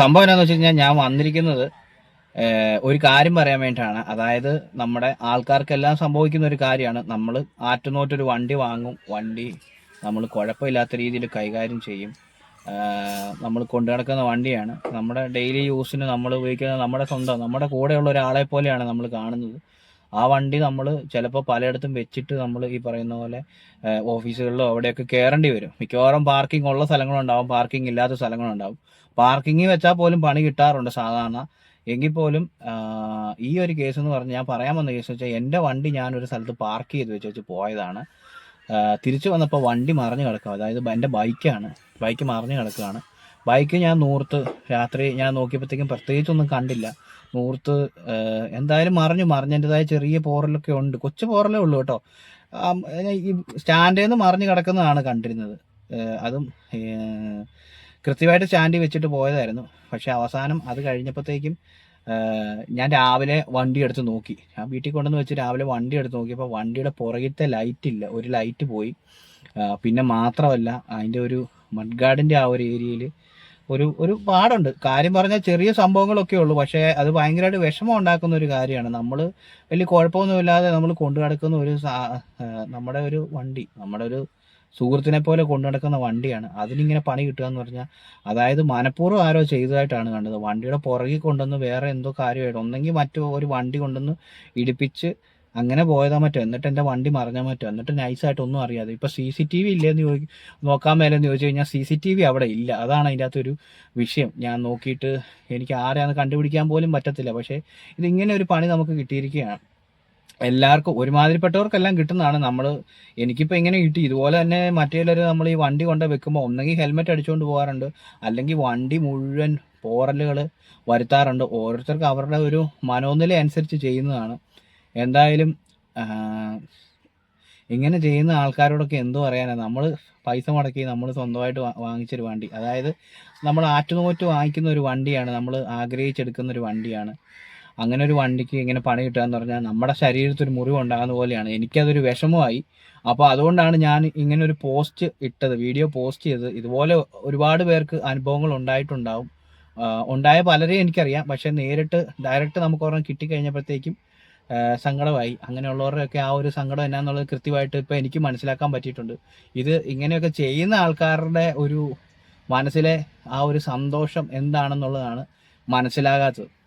സംഭവം എന്താണെന്ന് വെച്ച് കഴിഞ്ഞാൽ ഞാൻ വന്നിരിക്കുന്നത് ഒരു കാര്യം പറയാൻ വേണ്ടിയിട്ടാണ്. അതായത് നമ്മുടെ ആൾക്കാർക്കെല്ലാം സംഭവിക്കുന്ന ഒരു കാര്യമാണ്. നമ്മൾ ആറ്റുനോട്ടൊരു വണ്ടി വാങ്ങും. വണ്ടി നമ്മൾ കുഴപ്പമില്ലാത്ത രീതിയിൽ കൈകാര്യം ചെയ്യും. നമ്മൾ കൊണ്ടു നടക്കുന്ന വണ്ടിയാണ്. നമ്മുടെ ഡെയിലി യൂസിന് നമ്മൾ ഉപയോഗിക്കുന്ന നമ്മുടെ സ്വന്തം നമ്മുടെ കൂടെയുള്ള ഒരാളെ പോലെയാണ് നമ്മൾ കാണുന്നത്. ആ വണ്ടി നമ്മൾ ചിലപ്പോൾ പലയിടത്തും വെച്ചിട്ട് നമ്മൾ ഈ പറയുന്ന പോലെ ഓഫീസുകളിലോ അവിടെയൊക്കെ കയറേണ്ടി വരും. മിക്കവാറും പാർക്കിംഗ് ഉള്ള സ്ഥലങ്ങളുണ്ടാവും പാർക്കിംഗ് ഇല്ലാത്ത സ്ഥലങ്ങളുണ്ടാവും. പാർക്കിംഗ് വെച്ചാൽ പോലും പണി കിട്ടാറുണ്ട് സാധാരണ. എങ്കിൽ പോലും ഈ ഒരു കേസ് എന്ന് പറഞ്ഞ് ഞാൻ പറയാൻ വന്ന കേസ് വെച്ചാൽ എന്റെ വണ്ടി ഞാൻ ഒരു സ്ഥലത്ത് പാർക്ക് ചെയ്ത് വെച്ച് വെച്ച് പോയതാണ്. തിരിച്ചു വന്നപ്പോൾ വണ്ടി മറിഞ്ഞു കിടക്കുക അതായത് എന്റെ ബൈക്കാണ് ബൈക്ക് മറിഞ്ഞു കിടക്കുകയാണ് ബൈക്ക് ഞാൻ നൂർത്ത് രാത്രി ഞാൻ നോക്കിയപ്പോഴത്തേക്കും പ്രത്യേകിച്ചൊന്നും കണ്ടില്ല. നൂർത്ത് എന്തായാലും മറിഞ്ഞു. മറിഞ്ഞതിന്റെതായ ചെറിയ പോറലൊക്കെ ഉണ്ട്. കൊച്ചു പോറലേ ഉള്ളൂ കേട്ടോ. ഈ സ്റ്റാൻഡിൽ നിന്ന് മറിഞ്ഞു കിടക്കുന്നതാണ് കണ്ടിരുന്നത്. അതും കൃത്യമായിട്ട് സ്റ്റാൻഡിൽ വെച്ചിട്ട് പോയതായിരുന്നു. പക്ഷെ അവസാനം അത് കഴിഞ്ഞപ്പോഴത്തേക്കും ഞാൻ രാവിലെ വണ്ടി എടുത്ത് നോക്കി. ഞാൻ വീട്ടിൽ കൊണ്ടുവന്ന് വെച്ച് രാവിലെ വണ്ടി എടുത്ത് നോക്കിയപ്പോൾ വണ്ടിയുടെ പുറകിലത്തെ ലൈറ്റ് ഇല്ല. ഒരു ലൈറ്റ് പോയി. പിന്നെ മാത്രമല്ല അതിന്റെ ഒരു മഡ്ഗാർഡിന്റെ ആ ഒരു ഏരിയയിൽ ഒരു ഒരു പാടുണ്ട്. കാര്യം പറഞ്ഞാൽ ചെറിയ സംഭവങ്ങളൊക്കെ ഉള്ളൂ. പക്ഷേ അത് ഭയങ്കരമായിട്ട് വിഷമം ഉണ്ടാക്കുന്ന ഒരു കാര്യമാണ്. നമ്മൾ വലിയ കുഴപ്പമൊന്നുമില്ലാതെ നമ്മൾ കൊണ്ടു നടക്കുന്ന ഒരു നമ്മുടെ ഒരു വണ്ടി നമ്മുടെ ഒരു സുഹൃത്തിനെ പോലെ കൊണ്ടു നടക്കുന്ന വണ്ടിയാണ്. അതിനിങ്ങനെ പണി കിട്ടുക എന്ന് പറഞ്ഞാൽ അതായത് മനഃപൂർവം ആരോ ചെയ്തതായിട്ടാണ് കണ്ടത്. വണ്ടിയുടെ പുറകിൽ കൊണ്ടുവന്ന് വേറെ എന്തോ കാര്യമായിട്ട് ഒന്നെങ്കിൽ മറ്റു ഒരു വണ്ടി കൊണ്ടുവന്ന് ഇടിപ്പിച്ച് അങ്ങനെ പോയതാ മറ്റോ. എന്നിട്ട് എന്റെ വണ്ടി മറിഞ്ഞാൽ മറ്റോ. എന്നിട്ട് നൈസായിട്ട് ഒന്നും അറിയാതെ. ഇപ്പം സി സി ടി വി ഇല്ലെന്ന് ചോദിക്കും നോക്കാൻ മേലെന്ന് ചോദിച്ചു കഴിഞ്ഞാൽ സി സി ടി വി അവിടെ ഇല്ല. അതാണ് അതിന്റെ അകത്തൊരു വിഷയം. ഞാൻ നോക്കിയിട്ട് എനിക്ക് ആരെയാന്ന് കണ്ടുപിടിക്കാൻ പോലും പറ്റത്തില്ല. പക്ഷേ ഇതിങ്ങനെ ഒരു പണി നമുക്ക് കിട്ടിയിരിക്കുകയാണ്. എല്ലാവർക്കും ഒരുമാതിരിപ്പെട്ടവർക്കെല്ലാം കിട്ടുന്നതാണ് നമ്മൾ എനിക്കിപ്പോൾ ഇങ്ങനെ കിട്ടി? ഇതുപോലെ തന്നെ മറ്റേലൊരു നമ്മൾ ഈ വണ്ടി കൊണ്ട് വെക്കുമ്പോൾ ഒന്നെങ്കിൽ ഹെൽമെറ്റ് അടിച്ചുകൊണ്ട് പോകാറുണ്ട് അല്ലെങ്കിൽ വണ്ടി മുഴുവൻ പോറലുകൾ വരുത്താറുണ്ട്. ഓരോരുത്തർക്ക് അവരുടെ ഒരു മനോനില അനുസരിച്ച് ചെയ്യുന്നതാണ്. എന്തായാലും ഇങ്ങനെ ചെയ്യുന്ന ആൾക്കാരോടൊക്കെ എന്തു പറയാനാണ് നമ്മൾ പൈസ മുടക്കി നമ്മൾ സ്വന്തമായിട്ട് വാങ്ങിച്ചൊരു വണ്ടി. അതായത് നമ്മൾ ആറ്റുനോറ്റ് വാങ്ങിക്കുന്ന ഒരു വണ്ടിയാണ്. നമ്മൾ ആഗ്രഹിച്ചെടുക്കുന്ന ഒരു വണ്ടിയാണ്. അങ്ങനെ ഒരു വണ്ടിക്ക് ഇങ്ങനെ പണി കിട്ടുക എന്ന് പറഞ്ഞാൽ നമ്മുടെ ശരീരത്തിൽ ഒരു മുറിവ് ഉണ്ടാകുന്ന പോലെയാണ്. എനിക്കതൊരു വിഷമമായി. അപ്പോൾ അതുകൊണ്ടാണ് ഞാൻ ഇങ്ങനെ ഒരു പോസ്റ്റ് ഇട്ടത് വീഡിയോ പോസ്റ്റ് ചെയ്തത്. ഇതുപോലെ ഒരുപാട് പേർക്ക് അനുഭവങ്ങൾ ഉണ്ടായിട്ടുണ്ടാവും. ഉണ്ടായ പലരെയും എനിക്കറിയാം. പക്ഷേ നേരിട്ട് ഡയറക്റ്റ് നമുക്ക് ഒരെണ്ണം കിട്ടിക്കഴിഞ്ഞപ്പോഴത്തേക്കും സങ്കടമായി. അങ്ങനെയുള്ളവരുടെയൊക്കെ ആ ഒരു സങ്കടം എന്നാന്നുള്ളത് കൃത്യമായിട്ട് ഇപ്പം എനിക്ക് മനസ്സിലാക്കാൻ പറ്റിയിട്ടുണ്ട്. ഇത് ഇങ്ങനെയൊക്കെ ചെയ്യുന്ന ആൾക്കാരുടെ ഒരു മനസ്സിലെ ആ ഒരു സന്തോഷം എന്താണെന്നുള്ളതാണ് മനസ്സിലാകാത്തത്.